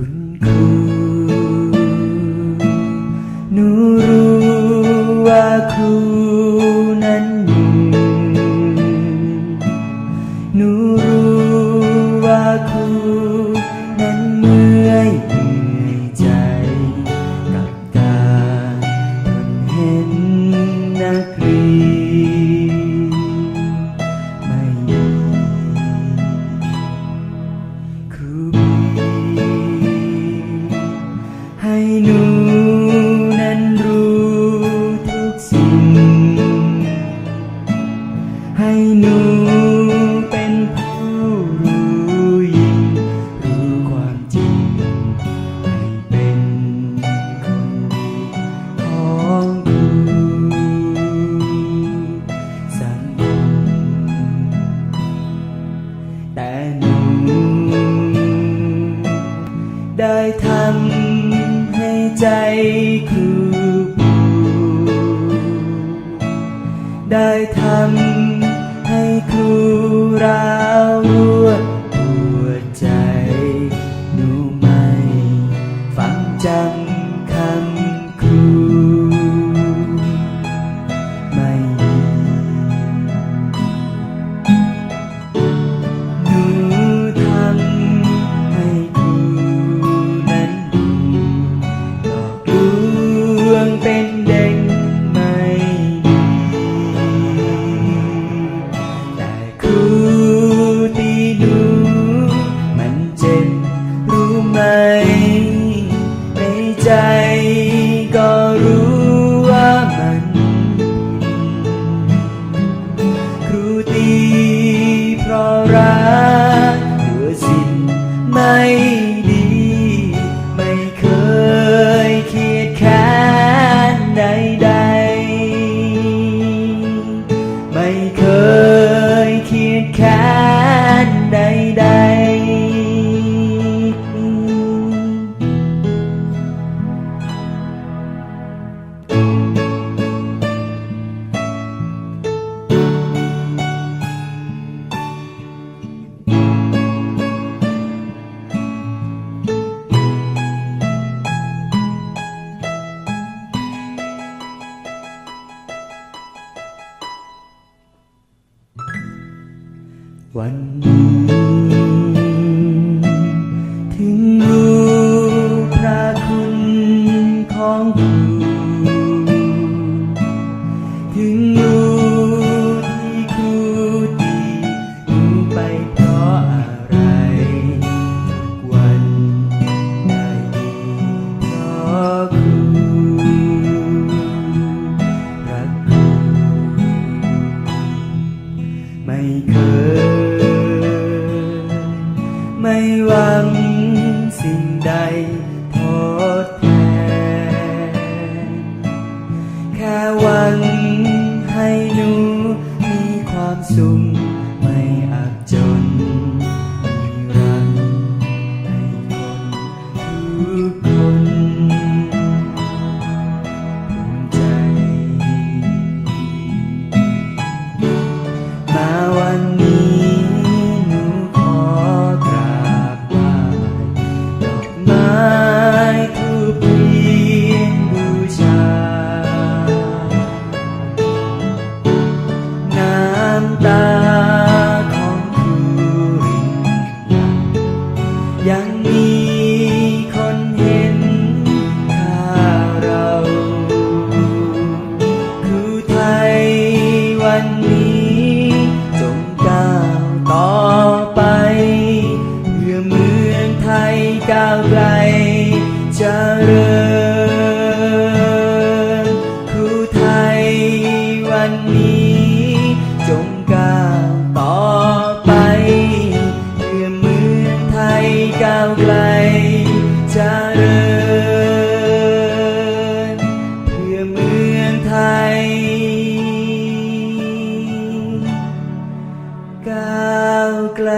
คุณครูหนูรู้ว่าครูนั้นเหนื่หนูรู้ว่าครูนั้นเมื่อยเหนื่อยใจกับการทนเห็นนักเรียนไม่ครู ให้หนูเป็นผู้รู้ยิ่งรู้ความจริง ให้เป็นคนดีของครูสังคมแต่หนูได้ทำให้ใจครูปูได้ทำ ให้ครูเรา ดี ไม่เคยเคียดแค้นใดๆ ไม่เคยเคียดแค้นใดๆ วันนี้ถึงรู้พระคุณของครูถึงรู้ที่ครูดีหนูไปเพราะอะไรทุกวันได้ดีเพราะครูรักครูไม่เคย ค ก้าวไกลจะเดินเพื่อเมืองไทยก้าวไกล